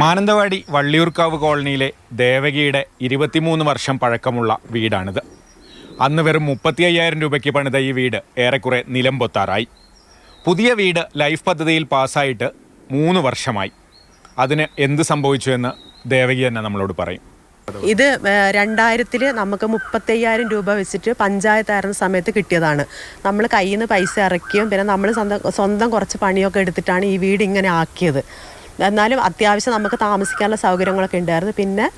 മാനന്തവാടി വള്ളിയൂർക്കാവ് കോളനിയിലെ ദേവകിയുടെ ഇരുപത്തിമൂന്ന് വർഷം പഴക്കമുള്ള വീടാണിത്. അന്ന് വെറും മുപ്പത്തി അയ്യായിരം രൂപയ്ക്ക് പണിത ഈ വീട് ഏറെക്കുറെ നിലമ്പൊത്താറായി പുതിയ വീട് ലൈഫ് പദ്ധതിയിൽ പാസ്സായിട്ട് മൂന്ന് വർഷമായി. അതിന് എന്ത് സംഭവിച്ചു എന്ന് ദേവകി തന്നെ നമ്മളോട് പറയും. ഇത് രണ്ടായിരത്തിൽ നമുക്ക് മുപ്പത്തയ്യായിരം രൂപ വെച്ചിട്ട് പഞ്ചായത്ത് ആയിരുന്ന സമയത്ത് കിട്ടിയതാണ്. നമ്മൾ കയ്യിൽ നിന്ന് പൈസ ഇറക്കിയും പിന്നെ നമ്മൾ സ്വന്തം സ്വന്തം കുറച്ച് പണിയൊക്കെ എടുത്തിട്ടാണ് ഈ വീട് ഇങ്ങനെ ആക്കിയത്. എന്നാലും അത്യാവശ്യം നമുക്ക് താമസിക്കാനുള്ള സൗകര്യങ്ങളൊക്കെ ഉണ്ടായിരുന്നു. പിന്നെ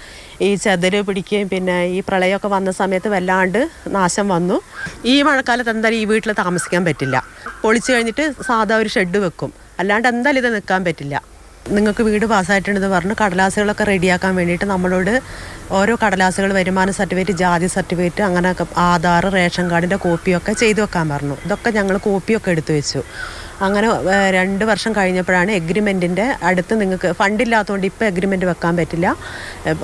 ഈ ചെതൽ പിടിക്കുകയും പിന്നെ ഈ പ്രളയമൊക്കെ വന്ന സമയത്ത് വല്ലാണ്ട് നാശം വന്നു. ഈ മഴക്കാലത്ത് എന്തായാലും ഈ വീട്ടിൽ താമസിക്കാൻ പറ്റില്ല. പൊളിച്ചു കഴിഞ്ഞിട്ട് സാധാ ഒരു ഷെഡ് വെക്കും. അല്ലാണ്ട് എന്തായാലും ഇത് നിൽക്കാൻ പറ്റില്ല. നിങ്ങൾക്ക് വീട് പാസ്സായിട്ടുണ്ടെന്ന് പറഞ്ഞ് കടലാസുകളൊക്കെ റെഡിയാക്കാൻ വേണ്ടിയിട്ട് നമ്മളോട് ഓരോ കടലാസുകൾ വരുമാന സർട്ടിഫിക്കറ്റ് ജാതി സർട്ടിഫിക്കറ്റ് അങ്ങനെയൊക്കെ ആധാർ റേഷൻ കാർഡിന്റെ കോപ്പിയൊക്കെ ചെയ്തു വെക്കാൻ പറഞ്ഞു. ഇതൊക്കെ ഞങ്ങൾ കോപ്പിയൊക്കെ എടുത്തു വെച്ചു. അങ്ങനെ രണ്ട് വർഷം കഴിഞ്ഞപ്പോഴാണ് എഗ്രിമെന്റിന്റെ അടുത്ത് നിങ്ങൾക്ക് ഫണ്ടില്ലാത്തതുകൊണ്ട് ഇപ്പോൾ എഗ്രിമെന്റ് വെക്കാൻ പറ്റില്ല.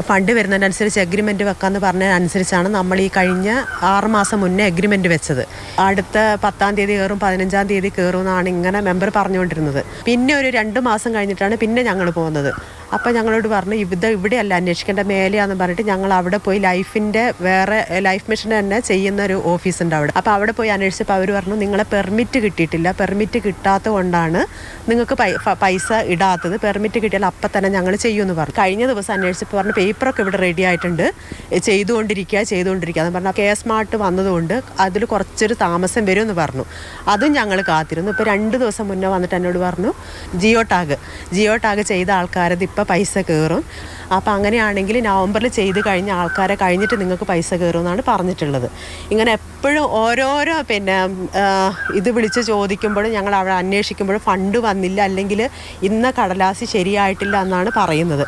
ഫണ്ട് വരുന്നതിനനുസരിച്ച് എഗ്രിമെന്റ് വെക്കാമെന്ന് പറഞ്ഞതിനനുസരിച്ചാണ് നമ്മൾ ഈ കഴിഞ്ഞ ആറ് മാസം മുന്നേ എഗ്രിമെന്റ് വെച്ചത്. അടുത്ത പത്താം തീയതി കയറും പതിനഞ്ചാം തീയതി കയറും എന്നാണ് ഇങ്ങനെ മെമ്പർ പറഞ്ഞുകൊണ്ടിരുന്നത്. പിന്നെ ഒരു രണ്ട് മാസം കഴിഞ്ഞിട്ടാണ് പിന്നെ ഞങ്ങൾ പോകുന്നത് അപ്പോൾ ഞങ്ങളോട് പറഞ്ഞു ഇവിടെ ഇവിടെയല്ല അന്വേഷിക്കേണ്ട മേലെയാണെന്ന് പറഞ്ഞിട്ട് ഞങ്ങൾ അവിടെ പോയി ലൈഫിന്റെ വേറെ ലൈഫ് മിഷൻ തന്നെ ചെയ്യുന്ന ഒരു ഓഫീസുണ്ട് അവിടെ. അപ്പോൾ അവിടെ പോയി അന്വേഷിച്ചപ്പോൾ അവർ പറഞ്ഞു നിങ്ങളെ പെർമിറ്റ് കിട്ടിയിട്ടില്ല. പെർമിറ്റ് കിട്ടാത്തത് കൊണ്ടാണ് നിങ്ങൾക്ക് പൈസ ഇടാത്തത്. പെർമിറ്റ് കിട്ടിയാൽ അപ്പം തന്നെ ഞങ്ങൾ ചെയ്യുമെന്ന് പറഞ്ഞു. കഴിഞ്ഞ ദിവസം അന്വേഷിച്ചപ്പോൾ പറഞ്ഞു പേപ്പറൊക്കെ ഇവിടെ റെഡി ആയിട്ടുണ്ട്. ചെയ്തുകൊണ്ടിരിക്കുക ചെയ്തുകൊണ്ടിരിക്കുക എന്ന് പറഞ്ഞാൽ കെ സ്മാർട്ട് വന്നതുകൊണ്ട് അതിൽ കുറച്ചൊരു താമസം വരുമെന്ന് പറഞ്ഞു. അതും ഞങ്ങൾ കാത്തിരുന്നു. ഇപ്പോൾ രണ്ട് ദിവസം മുന്നേ വന്നിട്ട് എന്നോട് പറഞ്ഞു ജിയോ ടാഗ് ജിയോ ടാഗ് ചെയ്ത ആൾക്കാരത് ഇപ്പോൾ പൈസ കയറും. അപ്പോൾ അങ്ങനെയാണെങ്കിൽ നവംബറിൽ ചെയ്ത് കഴിഞ്ഞ ആൾക്കാരെ കഴിഞ്ഞിട്ട് നിങ്ങൾക്ക് പൈസ കയറും എന്നാണ് പറഞ്ഞിട്ടുള്ളത്. ഇങ്ങനെ എപ്പോഴും ഓരോരോ പിന്നെ ഇത് വിളിച്ച് ചോദിക്കുമ്പോഴും ഞങ്ങൾ അവിടെ അന്വേഷിക്കുമ്പോഴും ഫണ്ട് വന്നില്ല അല്ലെങ്കിൽ ഇന്ന കടലാസ് ശരിയായിട്ടില്ല എന്നാണ് പറയുന്നത്.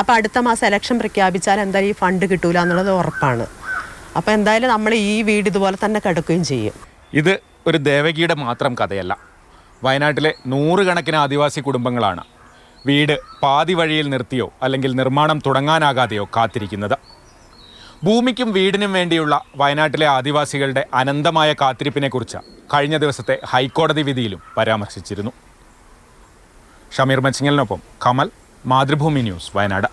അപ്പോൾ അടുത്ത മാസം എലക്ഷൻ പ്രഖ്യാപിച്ചാൽ എന്തായാലും ഈ ഫണ്ട് കിട്ടൂല എന്നുള്ളത് ഉറപ്പാണ്. അപ്പോൾ എന്തായാലും നമ്മൾ ഈ വീട് ഇതുപോലെ തന്നെ കിടക്കുകയും ചെയ്യും. ഇത് ഒരു ദേവകിയുടെ മാത്രം കഥയല്ല. വയനാട്ടിലെ നൂറുകണക്കിന് ആദിവാസി കുടുംബങ്ങളാണ്. വീട് പാതി വഴിയിൽ നിർത്തിയോ അല്ലെങ്കിൽ നിർമ്മാണം തുടങ്ങാനാകാതെയോ കാത്തിരിക്കുന്നത്? ഭൂമിക്കും വീടിനും വേണ്ടിയുള്ള വയനാട്ടിലെ ആദിവാസികളുടെ അനന്തമായ കാത്തിരിപ്പിനെക്കുറിച്ച് കഴിഞ്ഞ ദിവസത്തെ ഹൈക്കോടതി വിധിയിലും പരാമർശിച്ചിരുന്നു. ഷമീർ മച്ചിങ്ങലിനൊപ്പം കമൽ മാതൃഭൂമി ന്യൂസ് വയനാട്.